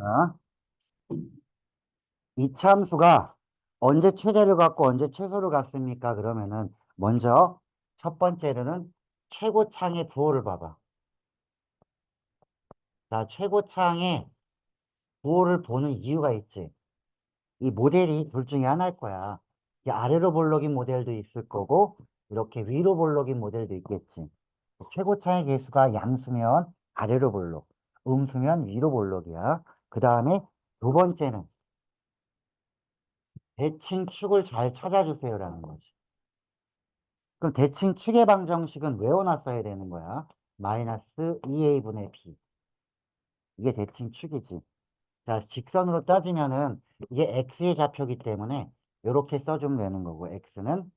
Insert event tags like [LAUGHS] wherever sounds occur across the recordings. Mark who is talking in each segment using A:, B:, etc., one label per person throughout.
A: 자, 이 참수가 언제 최대를 갖고 언제 최소를 갖습니까? 그러면은 먼저 첫 번째로는 최고창의 부호를 봐봐. 자, 최고창의 부호를 보는 이유가 있지. 이 모델이 둘 중에 하나일 거야. 이 아래로 볼록인 모델도 있을 거고 이렇게 위로 볼록인 모델도 있겠지. 최고차의 개수가 양수면 아래로 볼록, 음수면 위로 볼록이야. 그 다음에 두 번째는 대칭 축을 잘 찾아주세요라는 거지. 그럼 대칭 축의 방정식은 외워놨어야 되는 거야. 마이너스 2a분의 b. 이게 대칭 축이지. 자, 직선으로 따지면은 이게 x의 좌표기 때문에 이렇게 써주면 되는 거고 x는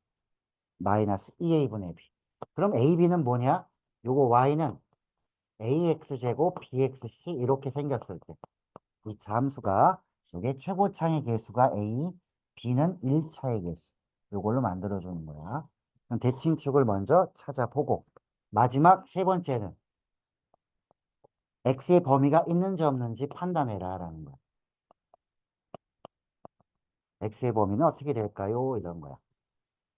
A: 마이너스 2a분의 b. 그럼 ab는 뭐냐? 요거 y는 ax제곱 bxc 이렇게 생겼을 때 이 잠수가 요게 최고차의 개수가 a, b는 1차의 개수. 요걸로 만들어주는 거야. 대칭축을 먼저 찾아보고 마지막 세 번째는 x의 범위가 있는지 없는지 판단해라 라는 거야. x의 범위는 어떻게 될까요? 이런 거야.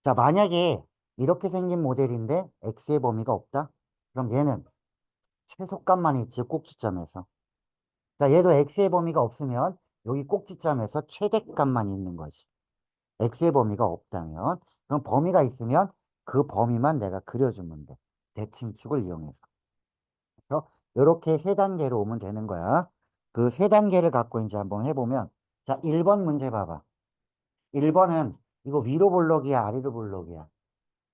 A: 자, 만약에 이렇게 생긴 모델인데 x의 범위가 없다? 그럼 얘는 최소값만 있지 꼭지점에서. 자, 얘도 x의 범위가 없으면 여기 꼭지점에서 최대값만 있는 거지. x의 범위가 없다면 그럼 범위가 있으면 그 범위만 내가 그려주면 돼. 대칭축을 이용해서. 그래서 이렇게 세 단계로 오면 되는 거야. 그 세 단계를 갖고 이제 한번 해보면 자, 1번 문제 봐봐. 1번은 이거 위로 볼록이야, 아래로 볼록이야.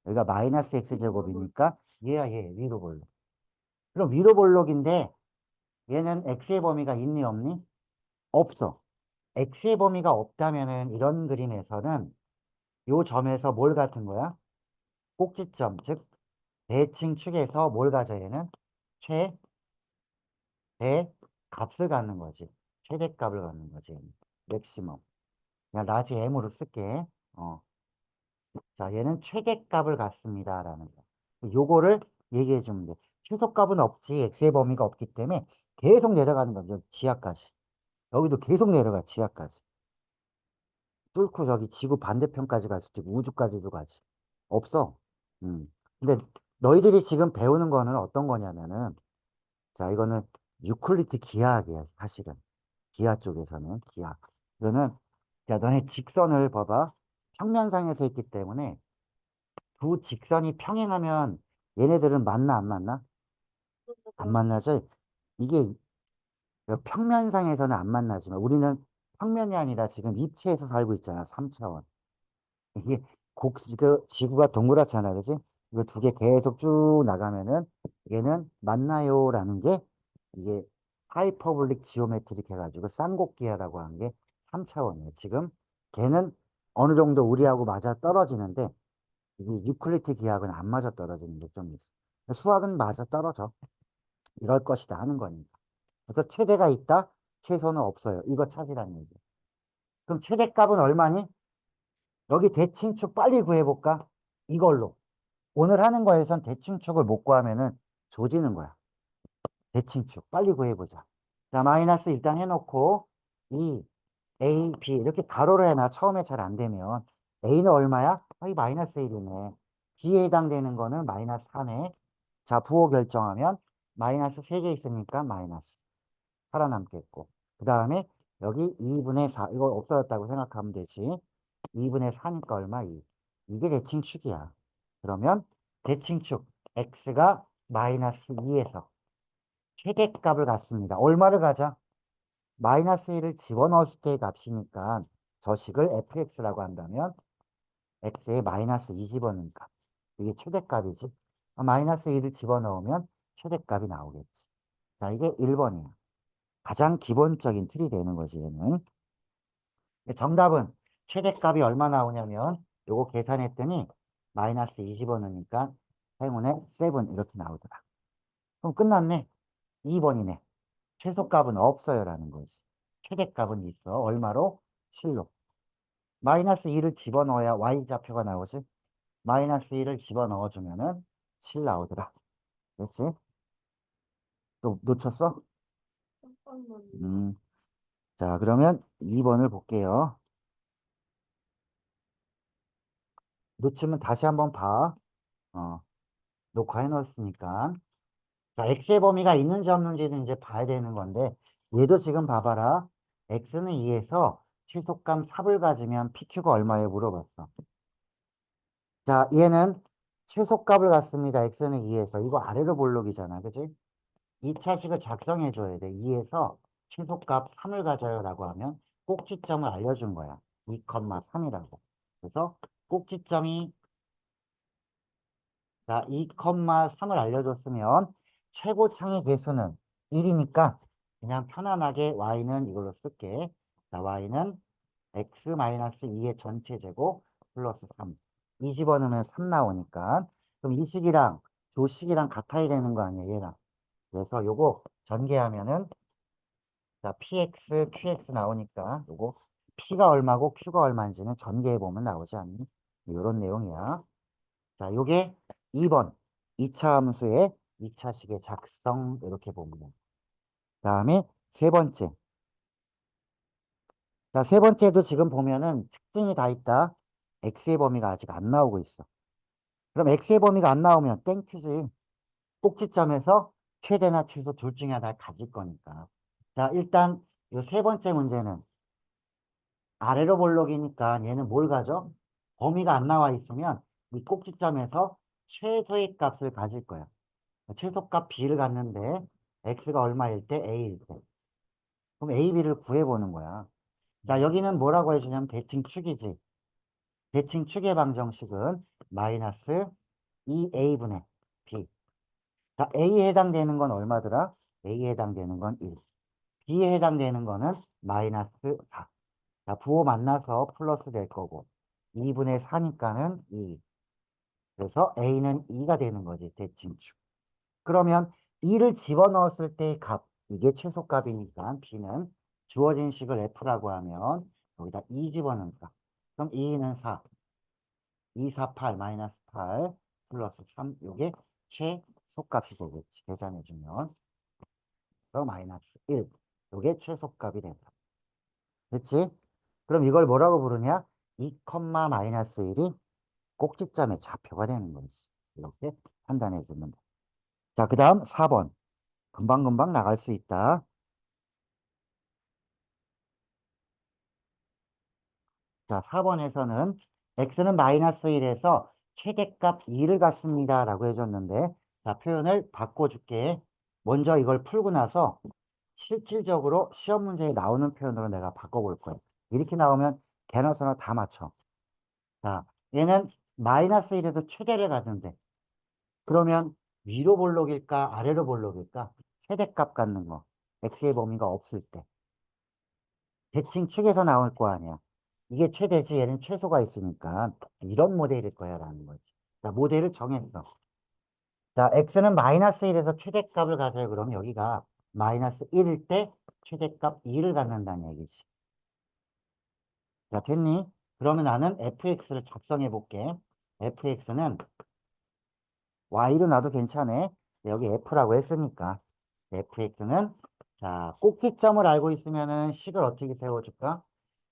A: 여기가 마이너스 x제곱이니까 얘야 얘 위로 볼록. 그럼 위로 볼록인데 얘는 x의 범위가 있니 없니? 없어. x의 범위가 없다면은 이런 그림에서는 요 점에서 뭘 같은 거야? 꼭지점, 즉 대칭 축에서 뭘 가져 얘는? 최, 대, 값을 갖는 거지. 최대값을 갖는 거지. 맥시멈. 그냥 라지 m으로 쓸게. 어. 자, 얘는 최대값을 갖습니다. 라는 거. 요거를 얘기해 주면 돼. 최소값은 없지. x의 범위가 없기 때문에 계속 내려가는 거죠. 지하까지. 여기도 계속 내려가, 지하까지. 뚫고 저기 지구 반대편까지 갈 수도 있고, 우주까지도 가지. 없어. 음. 근데 너희들이 지금 배우는 거는 어떤 거냐면은, 자, 이거는 유클리드 기하학이야, 사실은. 기하 쪽에서는, 기하. 이거는, 자, 너네 직선을 봐봐. 평면상에서 있기 때문에, 두 직선이 평행하면 얘네들은 만나, 안 만나? 안 만나죠? 이게 평면상에서는 안 만나지만 우리는 평면이 아니라 지금 입체에서 살고 있잖아. 3차원. 이게 곡, 그 지구가 동그랗잖아. 그지? 이거 두 개 계속 쭉 나가면은 얘는 만나요 라는 게 이게 하이퍼블릭 지오메트릭 해가지고 쌍곡기하다고 하는 게 3차원이에요. 지금 걔는 어느 정도 우리하고 맞아 떨어지는데 이게 유클리드 기하학은 안 맞아 떨어지는 게 좀 있어. 수학은 맞아 떨어져. 이럴 것이다 하는 거니까. 그래서 최대가 있다? 최소는 없어요. 이거 찾으라는 얘기. 그럼 최대값은 얼마니? 여기 대칭축 빨리 구해볼까? 이걸로. 오늘 하는 거에선 대칭축을 못 구하면은 조지는 거야. 대칭축 빨리 구해보자. 자, 마이너스 일단 해놓고 2, A, B 이렇게 가로로 해놔. 처음에 잘 안 되면. A는 얼마야? 아, 이 마이너스 1이네. B에 해당되는 거는 마이너스 4네. 자, 부호 결정하면 마이너스 3개 있으니까 마이너스. 살아남겠고. 그 다음에 여기 2분의 4. 이거 없어졌다고 생각하면 되지. 2분의 4니까 얼마? 2. 이게 대칭축이야. 그러면 대칭축 x가 마이너스 2에서 최대값을 갖습니다. 얼마를 가자? 마이너스 1을 집어넣었을 때의 값이니까 저식을 fx라고 한다면 x에 마이너스 2 집어넣으니까 이게 최대값이지. 마이너스 1을 집어넣으면 최대값이 나오겠지. 자, 이게 1번이야. 가장 기본적인 틀이 되는 거지, 얘는. 정답은 최대값이 얼마 나오냐면 요거 계산했더니 마이너스 2 집어넣으니까 행운에 7 이렇게 나오더라. 그럼 끝났네. 2번이네. 최소값은 없어요 라는 거지. 최대값은 있어. 얼마로? 7로. 마이너스 2를 집어넣어야 y좌표가 나오지. 마이너스 2를 집어넣어주면 은 7 나오더라. 그렇지? 또 놓쳤어? 음. 자, 그러면 2번을 볼게요. 놓치면 다시 한번 봐. 어, 녹화해 놓았으니까. 자, x의 범위가 있는지 없는지는 이제 봐야 되는 건데, 얘도 지금 봐봐라. x는 2에서 최소값 3을 가지면 pq가 얼마에 물어봤어. 자, 얘는 최소값을 갖습니다. x는 2에서. 이거 아래로 볼록이잖아. 그지? 2차식을 작성해 줘야 돼. 2에서 최소값 3을 가져요 라고 하면 꼭지점을 알려준 거야. 2,3이라고. 그래서 꼭지점이 자, 2,3을 알려줬으면 최고창의 개수는 1이니까 그냥 편안하게 y는 이걸로 쓸게. 자, y는 x-2의 전체 제곱 플러스 3. 이 집어넣으면 3 나오니까 그럼 이 식이랑 조 식이랑 같아야 되는 거 아니야, 얘랑. 그래서 요거 전개하면은 자, px, qx 나오니까 요거 p가 얼마고 q가 얼마인지는 전개해 보면 나오지 않니? 요런 내용이야. 자, 요게 2번 2차 함수의 2차식의 작성 이렇게 보면 돼. 다음에 세 번째. 자, 세 번째도 지금 보면은 특징이 다 있다. x의 범위가 아직 안 나오고 있어. 그럼 x의 범위가 안 나오면 땡큐지. 꼭지점에서 최대나 최소 둘 중에 하나를 가질 거니까. 자, 일단 이 세 번째 문제는 아래로 볼록이니까 얘는 뭘 가져? 범위가 안 나와 있으면 이 꼭지점에서 최소의 값을 가질 거야. 최소값 b를 갖는데 x가 얼마일 때 a일 때. 그럼 a, b를 구해보는 거야. 자, 여기는 뭐라고 해주냐면 대칭 축이지. 대칭 축의 방정식은 마이너스 2a분의 b. 자, a에 해당되는 건 얼마더라? a에 해당되는 건 1. b에 해당되는 거는 마이너스 4. 자, 부호 만나서 플러스 될 거고 2분의 4니까는 2. 그래서 a는 2가 되는 거지, 대칭축. 그러면 2를 집어넣었을 때의 값, 이게 최소값이니까 b는 주어진 식을 f라고 하면 여기다 2 집어넣는다. 그럼 2는 4. 2, 4, 8, 마이너스 8 플러스 3, 요게 최 소값이 되겠지. 계산해주면. 그래서 마이너스 1. 요게 최소값이 된다. 됐지? 그럼 이걸 뭐라고 부르냐? 2, 마이너스 1이 꼭지점의 좌표가 되는 거지. 이렇게 판단해 주면 돼. 자, 그 다음 4번. 금방금방 나갈 수 있다. 자, 4번에서는 x는 마이너스 1에서 최대값 2를 갖습니다. 라고 해줬는데, 자, 표현을 바꿔줄게. 먼저 이걸 풀고 나서 실질적으로 시험 문제에 나오는 표현으로 내가 바꿔볼 거야. 이렇게 나오면 개나 소나 다 맞춰. 자, 얘는 마이너스 1에서 최대를 갖는데, 그러면 위로 볼록일까, 아래로 볼록일까? 최대값 갖는 거. x의 범위가 없을 때. 대칭 축에서 나올 거 아니야. 이게 최대지 얘는 최소가 있으니까 이런 모델일 거야 라는 거지. 자, 모델을 정했어. 자, x는 마이너스 1에서 최대값을 가져요. 그럼 여기가 마이너스 1일 때 최대값 2를 갖는다는 얘기지. 자, 됐니? 그러면 나는 fx를 작성해 볼게. fx는 y로 놔도 괜찮아. 여기 f라고 했으니까. fx는 자, 꼭지점을 알고 있으면은 식을 어떻게 세워줄까?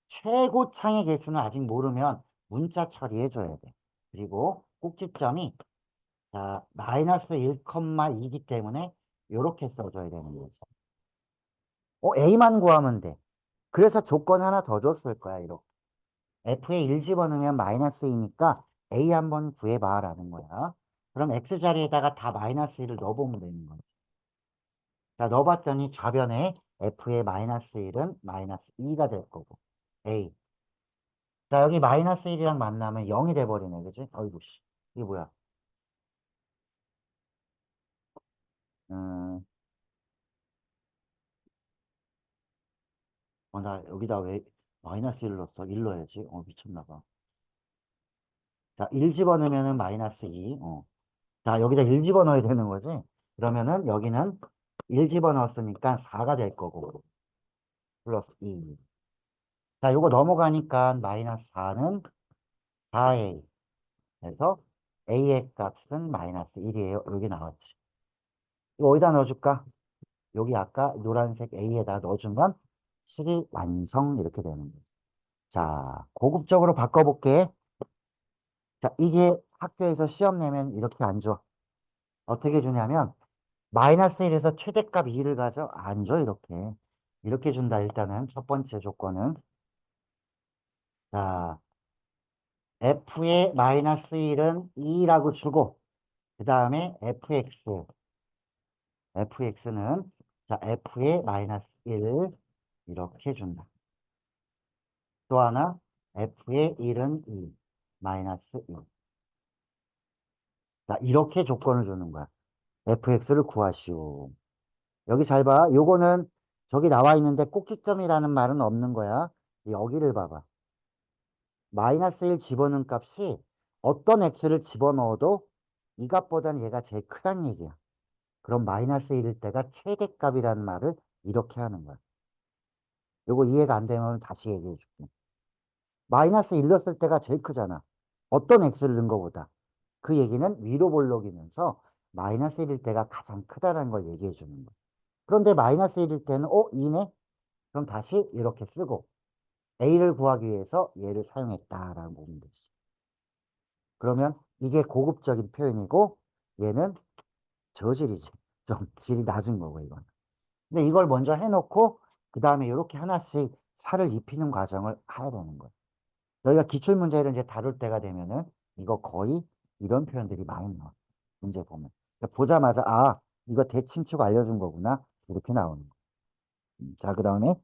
A: 최고창의 개수는 아직 모르면 문자 처리해줘야 돼. 그리고 꼭지점이 자, 마이너스 1,2이기 때문에 이렇게 써줘야 되는 거죠. 어, A만 구하면 돼. 그래서 조건 하나 더 줬을 거야, 이렇게. F에 1 집어넣으면 마이너스 2니까 A 한번 구해봐 라는 거야. 그럼 X 자리에다가 다 마이너스 1을 넣어보면 되는 거지. 자, 넣어봤더니 좌변에 F의 마이너스 1은 마이너스 2가 될 거고. A. 자, 여기 마이너스 1이랑 만나면 0이 돼버리네. 그지? 어이구, 씨. 이게 뭐야? 음. 어, 나 여기다 왜 마이너스 1 넣었어? 1 넣어야지. 어, 미쳤나 봐. 자, 1 집어넣으면은 마이너스 2. 어. 자, 여기다 1 집어넣어야 되는 거지? 그러면은 여기는 1 집어넣었으니까 4가 될 거고. 플러스 2. 자, 요거 넘어가니까 마이너스 4는 4a. 그래서 a의 값은 마이너스 1이에요. 여기 나왔지. 이거 어디다 넣어줄까? 여기 아까 노란색 a에다 넣어주면 식이 완성 이렇게 되는 거죠. 자, 고급적으로 바꿔볼게. 자, 이게 학교에서 시험 내면 이렇게 안 줘. 어떻게 주냐면 마이너스 1에서 최대값 2를 가져 안 줘, 이렇게. 이렇게 준다, 일단은. 첫 번째 조건은. 자, f의 마이너스 1은 2라고 주고, 그 다음에 fx. Fx는, 자, f의 마이너스 1 이렇게 준다. 또 하나, f의 1은 2, 마이너스 2. 자, 이렇게 조건을 주는 거야. fx를 구하시오. 여기 잘 봐. 요거는 저기 나와 있는데 꼭지점이라는 말은 없는 거야. 여기를 봐봐. 마이너스 1 집어넣은 값이 어떤 x를 집어넣어도 이 값보다는 얘가 제일 크다는 얘기야. 그럼 마이너스 1일 때가 최대값이라는 말을 이렇게 하는 거야. 요거 이해가 안 되면 다시 얘기해 줄게. 마이너스 1 넣었을 때가 제일 크잖아. 어떤 x를 넣은 거보다. 그 얘기는 위로 볼록이면서 마이너스 1일 때가 가장 크다는 걸 얘기해 주는 거야. 그런데 마이너스 1일 때는 어? 2네? 그럼 다시 이렇게 쓰고 a를 구하기 위해서 얘를 사용했다라고 보면 되지. 그러면 이게 고급적인 표현이고 얘는 저질이지. 좀 질이 낮은 거고 이건. 근데 이걸 먼저 해놓고 그 다음에 이렇게 하나씩 살을 입히는 과정을 해야 되는 거야. 너희가 기출 문제를 이제 다룰 때가 되면은 이거 거의 이런 표현들이 많이 나와. 문제 보면. 그러니까 보자마자 아 이거 대칭축 알려준 거구나. 이렇게 나오는 거. 음, 자, 그 다음에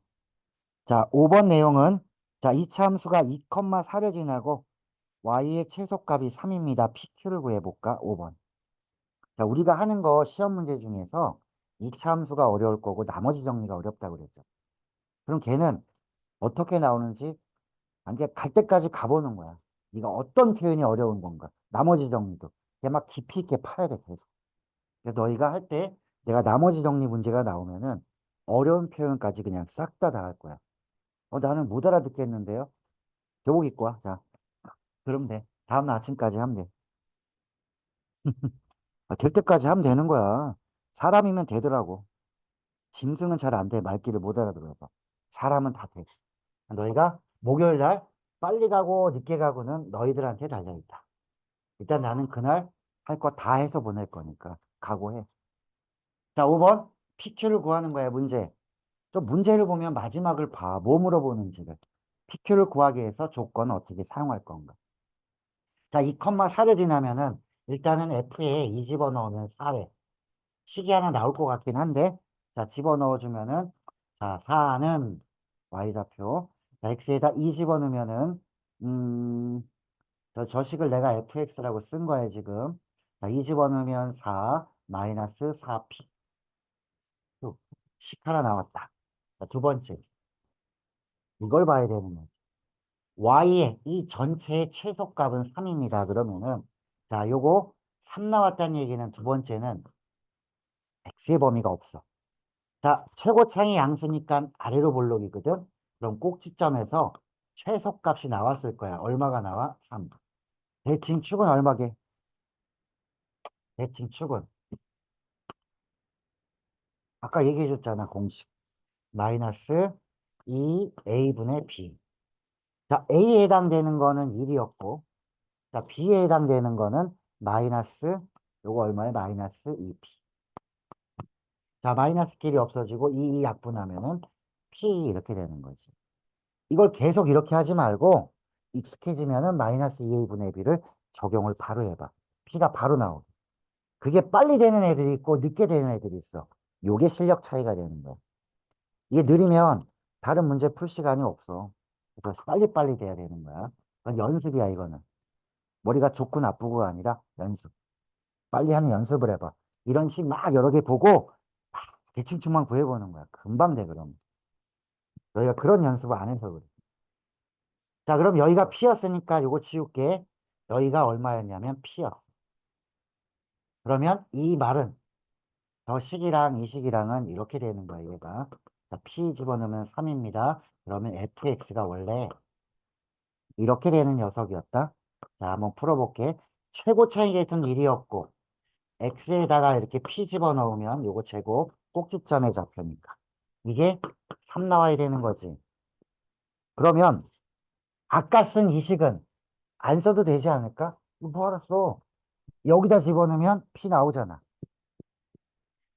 A: 자 5번 내용은 자, 이차 함수가 2,4를 지나고 y의 최소값이 3입니다. pq를 구해볼까? 5번. 자, 우리가 하는 거 시험 문제 중에서 이차 함수가 어려울 거고 나머지 정리가 어렵다고 그랬죠. 그럼 걔는 어떻게 나오는지 갈 때까지 가보는 거야. 네가 어떤 표현이 어려운 건가. 나머지 정리도. 걔 막 깊이 있게 파야 돼, 계속. 그래서 너희가 할 때 내가 나머지 정리 문제가 나오면은 어려운 표현까지 그냥 싹 다 다 할 거야. 어, 나는 못 알아듣겠는데요? 교복 입고 와. 자, 그러면 돼. 다음 날 아침까지 하면 돼. [LAUGHS] 아, 될 때까지 하면 되는 거야. 사람이면 되더라고. 짐승은 잘 안 돼. 말귀를 못 알아들어서. 사람은 다 돼. 너희가 목요일 날 빨리 가고 늦게 가고는 너희들한테 달려있다. 일단 나는 그날 할 거 다 해서 보낼 거니까 각오해. 자, 5번. PQ를 구하는 거야, 문제. 좀 문제를 보면 마지막을 봐. 뭐 물어보는지를. PQ를 구하기 위해서 조건을 어떻게 사용할 건가. 자, 2,4를 지나면은 일단은 F에 2 집어넣으면 4래. 식이 하나 나올 것 같긴 한데 자, 집어넣어주면은 자, 4는 Y좌표 자, X에다 2 집어넣으면은 음, 저, 저 식을 내가 FX라고 쓴 거야, 지금. 자, 2 집어넣으면 4 마이너스 4P 식 하나 나왔다. 자, 두 번째. 이걸 봐야 되는 거지. y의 이 전체의 최소값은 3입니다. 그러면은 자, 요거 3 나왔다는 얘기는 두 번째는 x의 범위가 없어. 자, 최고창이 양수니까 아래로 볼록이거든. 그럼 꼭지점에서 최소값이 나왔을 거야. 얼마가 나와? 3. 대칭 축은 얼마게? 대칭 축은 아까 얘기해 줬잖아, 공식. 마이너스 2a분의 b. 자, a에 해당되는 거는 1이었고, 자, b에 해당되는 거는 마이너스, 요거 얼마에 마이너스 2p. 자, 마이너스 길이 없어지고 2, 2 약분하면은 p 이렇게 되는 거지. 이걸 계속 이렇게 하지 말고 익숙해지면은 마이너스 2a분의 b를 적용을 바로 해봐. p가 바로 나오게. 그게 빨리 되는 애들이 있고 늦게 되는 애들이 있어. 요게 실력 차이가 되는 거야. 이게 느리면 다른 문제 풀 시간이 없어. 그래서 빨리빨리 돼야 되는 거야. 연습이야, 이거는. 머리가 좋고 나쁘고가 아니라 연습. 빨리 하는 연습을 해봐. 이런 식 막 여러 개 보고 막 대충충만 구해보는 거야. 금방 돼, 그럼. 너희가 그런 연습을 안 해서 그래. 자, 그럼 여기가 P였으니까 요거 치울게. 여기가 얼마였냐면 P였어. 그러면 이 말은 저 식이랑 이 식이랑은 이렇게 되는 거야, 얘가. 자, P 집어넣으면 3입니다. 그러면 fx가 원래 이렇게 되는 녀석이었다. 자, 한번 풀어볼게. 최고 있던 1이었고, x에다가 이렇게 p 집어넣으면 요거 제곱 꼭지점의 좌표니까. 이게 3 나와야 되는 거지. 그러면 아까 쓴 이 식은 안 써도 되지 않을까? 뭐하러 써? 여기다 집어넣으면 P 나오잖아.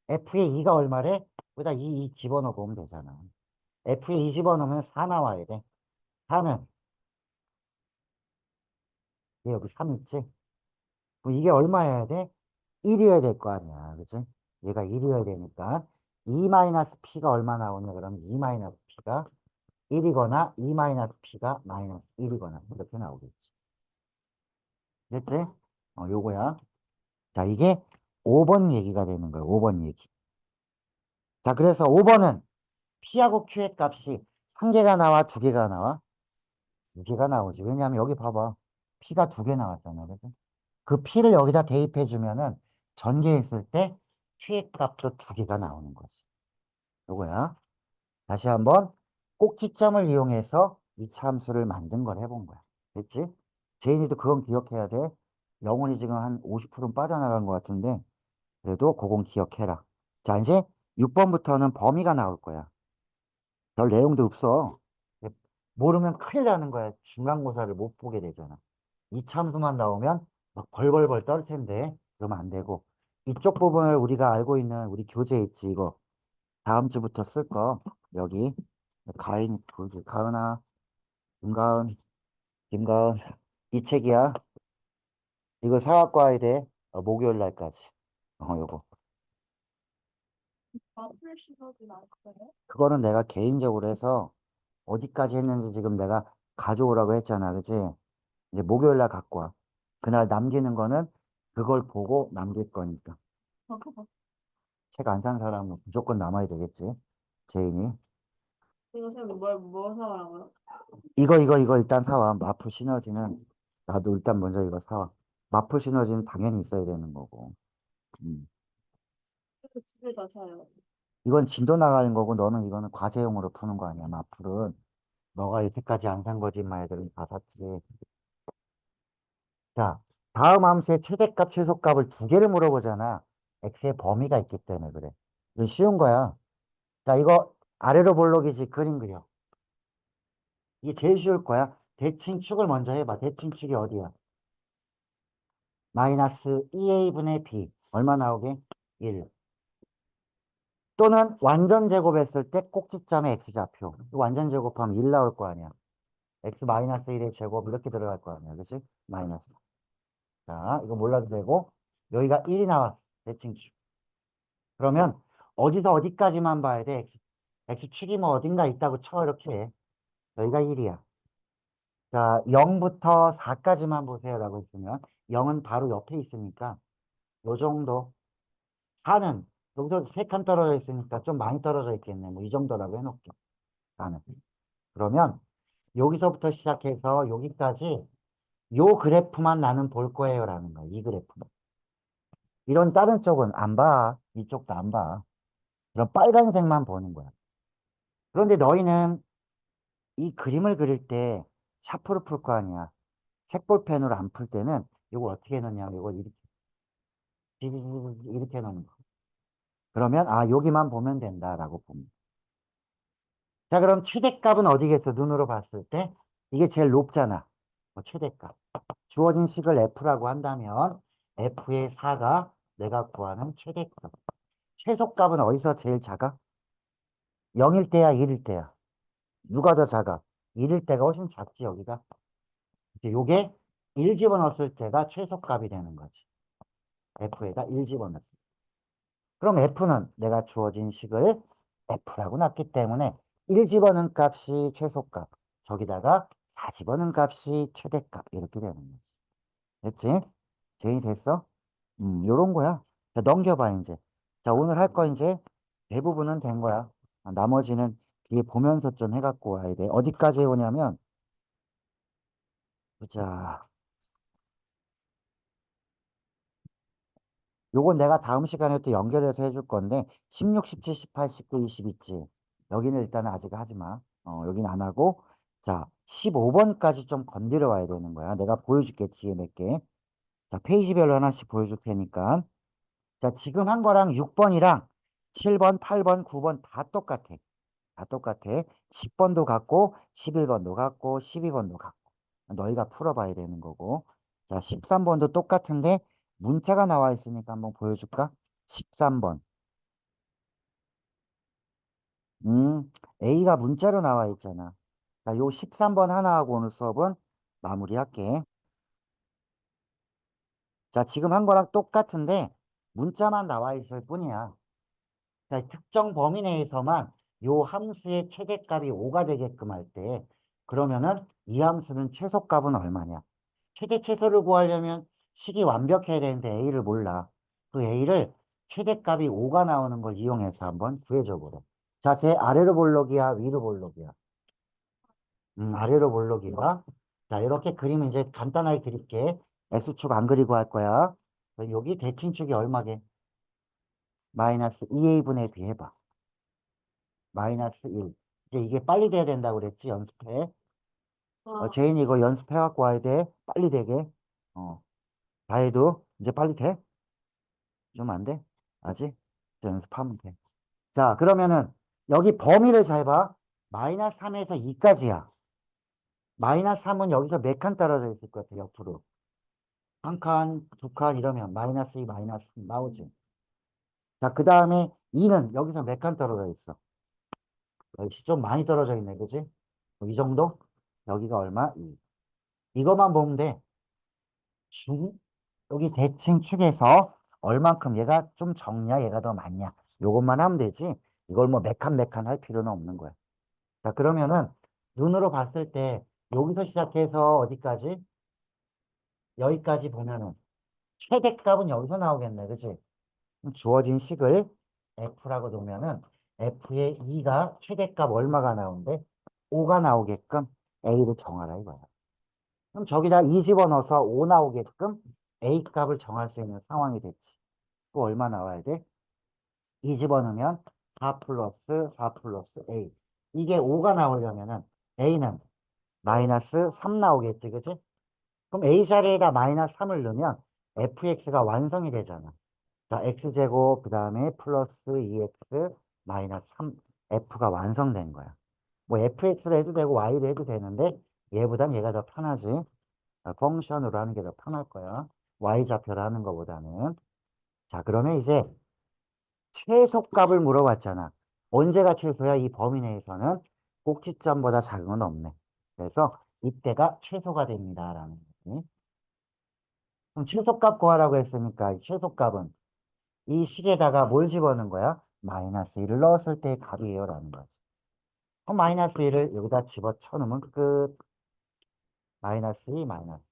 A: F의 2가 얼마래? 여기다 2, 2 집어넣어 보면 되잖아. F의 2 집어넣으면 4 나와야 돼. 4는 얘 여기 3 있지? 그럼 이게 얼마여야 돼? 1이어야 될 거 아니야. 그치? 얘가 1이어야 되니까 2-P가 얼마 나오냐? 그럼 2-P가 1이거나 2-P가 마이너스 1이거나 이렇게 나오겠지. 됐지? 어, 요거야. 자, 이게 5번 얘기가 되는 거예요. 5번 얘기. 자, 그래서 5번은 P하고 Q의 값이 한 개가 나와, 두 개가 나와? 두 개가 나오지. 왜냐하면 여기 봐봐. P가 두 개 나왔잖아. 그죠? 그 P를 여기다 대입해 주면은 전개했을 때 Q의 값도 두 개가 나오는 거지. 요거야. 다시 한번 꼭지점을 이용해서 이 참수를 만든 걸 해본 거야. 됐지? 제인이도 그건 기억해야 돼. 영혼이 지금 한 50%는 빠져나간 것 같은데 그래도 그건 기억해라. 자, 이제 6번부터는 범위가 나올 거야. 별 내용도 없어. 모르면 큰일 나는 거야. 중간고사를 못 보게 되잖아. 이 참수만 나오면 막 벌벌벌 떨 텐데 그러면 안 되고 이쪽 부분을 우리가 알고 있는 우리 교재 있지 이거? 다음 주부터 쓸 거. 여기. 가인 돌지 가은아 김가은 김가은. 이 책이야. 이거 와야 돼 어, 목요일 날까지. 어 요거? 그거는 내가 개인적으로 해서 어디까지 했는지 지금 내가 가져오라고 했잖아 그치 이제 목요일 날 갖고 와. 그날 남기는 거는 그걸 보고 남길 거니까. [LAUGHS] 책 안 산 사람은 무조건 남아야 되겠지 제인이.
B: 이거 쌤 뭘, 뭐 사와라고요?
A: 이거 이거 이거 일단 사와. 마플 시너지는 나도 일단 먼저 이거 사와. 마플 시너지는 당연히 있어야 되는 거고. 음.
B: 그 집에 다 사요.
A: 이건 진도 나가는 거고 너는 이거는 과제용으로 푸는 거 아니야 마플은. 너가 여태까지 안 산 거지 인마 애들은 다 샀지 자 다음 함수의 최대값 최소값을 두 개를 물어보잖아. x의 범위가 있기 때문에 그래. 이거 쉬운 거야. 자 이거 아래로 볼록이지 그림 그려. 이게 제일 쉬울 거야. 대칭 축을 먼저 해봐. 대칭 축이 어디야? 마이너스 2a분의 b 얼마 나오게? 1 또는 완전 제곱했을 때 꼭지점의 x좌표. 완전 제곱하면 1 나올 거 아니야. x 마이너스 1의 제곱 이렇게 들어갈 거 아니야. 그치? 마이너스 자 이거 몰라도 되고 여기가 1이 나왔어 대칭축 그러면 어디서 어디까지만 봐야 돼 x, x축이 뭐 어딘가 있다고 쳐 이렇게 여기가 1이야 자 0부터 4까지만 보세요 라고 했으면 0은 바로 옆에 있으니까 요 정도 4는 여기서 세칸 떨어져 있으니까 좀 많이 떨어져 있겠네. 뭐 이 정도라고 해놓을게. 4는. 그러면 여기서부터 시작해서 여기까지 요 그래프만 나는 볼 거예요. 라는 거야. 이 그래프만. 이런 다른 쪽은 안 봐. 이쪽도 안 봐. 이런 빨간색만 보는 거야. 그런데 너희는 이 그림을 그릴 때 샤프로 풀 거 아니야. 색볼펜으로 안 풀 때는 이거 어떻게 해놓냐면 이걸 이렇게 이렇게 해놓는 거. 그러면 아 여기만 보면 된다라고 봅니다. 자 그럼 최대값은 어디겠어? 눈으로 봤을 때 이게 제일 높잖아. 뭐 최대값. 주어진 식을 f라고 한다면 f의 4가 내가 구하는 최대값. 최소값은 어디서 제일 작아? 0일 때야 1일 때야? 누가 더 작아? 1일 때가 훨씬 작지 여기가. 이제 요게 1 집어넣었을 때가 최소값이 되는 거지. f에다 1 집어넣었을 때. 그럼 f는 내가 주어진 식을 f라고 놨기 때문에 1 집어넣은 값이 최소값, 저기다가 4 집어넣은 값이 최대값 이렇게 되는 거지. 됐지? 제이 됐어? 음, 요런 거야. 자, 넘겨봐 이제. 자, 오늘 할 거 이제 대부분은 된 거야. 아, 나머지는 뒤에 보면서 좀 해갖고 와야 돼. 어디까지 오냐면 보자. 요건 내가 다음 시간에 또 연결해서 해줄 건데 16, 17, 18, 19, 20 있지. 여기는 일단 아직 하지 마. 어, 여기는 안 하고 자 15번까지 좀 건드려 와야 되는 거야. 내가 보여줄게 뒤에 몇 개. 자 페이지별로 하나씩 보여줄 테니까 자 지금 한 거랑 6번이랑 7번, 8번, 9번 다 똑같아. 다 똑같아. 10번도 같고, 11번도 같고, 12번도 같고. 너희가 풀어봐야 되는 거고. 자, 13번도 똑같은데, 문자가 나와 있으니까 한번 보여줄까? 13번. 음, A가 문자로 나와 있잖아. 자, 요 13번 하나하고 오늘 수업은 마무리할게. 자, 지금 한 거랑 똑같은데 문자만 나와 있을 뿐이야. 자, 특정 범위 내에서만 요 함수의 최대값이 5가 되게끔 할 때, 그러면은 이 함수는 최소값은 얼마냐? 최대 최소를 구하려면 식이 완벽해야 되는데 A를 몰라. 그 A를 최대값이 5가 나오는 걸 이용해서 한번 구해줘 보래. 자, 제 아래로 볼록이야, 위로 볼록이야? 음, 아래로 볼록이야. 자, 이렇게 그림 이제 간단하게 그릴게. X축 안 그리고 할 거야. 여기 대칭축이 얼마게? 마이너스 2a분의 b 해봐. 마이너스 1. 이제 이게 빨리 돼야 된다고 그랬지, 연습해.
B: 아,
A: 어, 제인 이거 연습해갖고 와야 돼. 빨리 되게. 어. 다 해도 이제 빨리 돼? 좀 안 돼? 아직? 연습하면 돼. 자, 그러면은 여기 범위를 잘 봐. 마이너스 3에서 2까지야. 마이너스 3은 여기서 몇 칸 떨어져 있을 것 같아, 옆으로. 한 칸, 두 칸 이러면 마이너스 2, 마이너스 3 나오지. 자, 그 다음에 2는 여기서 몇 칸 떨어져 있어? 역시 좀 많이 떨어져 있네, 그지? 뭐 이 정도? 여기가 얼마? 2. 이것만 보면 돼. 중, 여기 대칭 축에서 얼만큼 얘가 좀 적냐, 얘가 더 많냐. 요것만 하면 되지. 이걸 뭐 몇 칸, 몇 칸 할 필요는 없는 거야. 자, 그러면은 눈으로 봤을 때 여기서 시작해서 어디까지? 여기까지 보면은 최대값은 여기서 나오겠네? 그럼 주어진 식을 F라고 놓으면은 F의 2가 최대값 얼마가 나오는데 5가 나오게끔 A를 정하라 이거야. 그럼 저기다 2 집어넣어서 5 나오게끔 A 값을 정할 수 있는 상황이 됐지. 또 얼마 나와야 돼? 2 집어넣으면 4 플러스 4 플러스 A. 이게 5가 나오려면은 A는 마이너스 3 나오겠지, 그지? 그럼 A 자리에다 마이너스 3을 넣으면 fx가 완성이 되잖아. 자, x제곱, 그 다음에 플러스 2x 마이너스 3, f가 완성된 거야. 뭐 fx로 해도 되고 y로 해도 되는데 얘보단 얘가 더 편하지. 아, 펑션으로 하는 게 더 편할 거야. y좌표로 하는 것보다는. 자, 그러면 이제 최소값을 물어봤잖아. 언제가 최소야? 이 범위 내에서는 꼭지점보다 작은 건 없네. 그래서 이때가 최소가 됩니다. 라는 거지. 그럼 최소값 구하라고 했으니까 이 최소값은 이 식에다가 뭘 집어넣은 거야? 마이너스 1을 넣었을 때의 값이에요. 라는 거지. 그럼 마이너스 1을 여기다 집어쳐 놓으면 끝. 마이너스 2, 마이너스.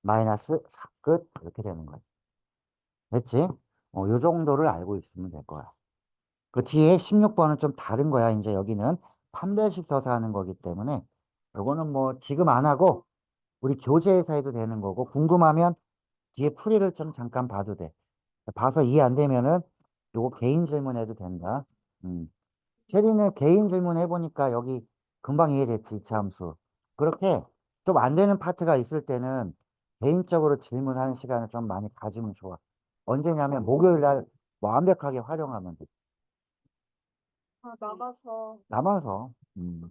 A: 마이너스 4 끝. 이렇게 되는 거야. 됐지? 어, 요 정도를 알고 있으면 될 거야. 그 뒤에 16번은 좀 다른 거야. 이제 여기는 판별식 써서 하는 거기 때문에 요거는 뭐 지금 안 하고 우리 교재에서 해도 되는 거고 궁금하면 뒤에 풀이를 좀 잠깐 봐도 돼. 봐서 이해 안 되면은 요거 개인 질문 해도 된다. 음. 체리는 개인 질문 해보니까 여기 금방 이해됐지, 이차 함수. 그렇게 좀 안 되는 파트가 있을 때는 개인적으로 질문하는 시간을 좀 많이 가지면 좋아. 언제냐면 목요일 날 완벽하게 활용하면 돼.
B: 아, 나가서
A: 남아서. 음.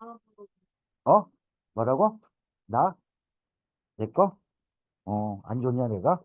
B: 아,
A: 어? 뭐라고? 나? 내 거? 어, 안 좋냐, 내가?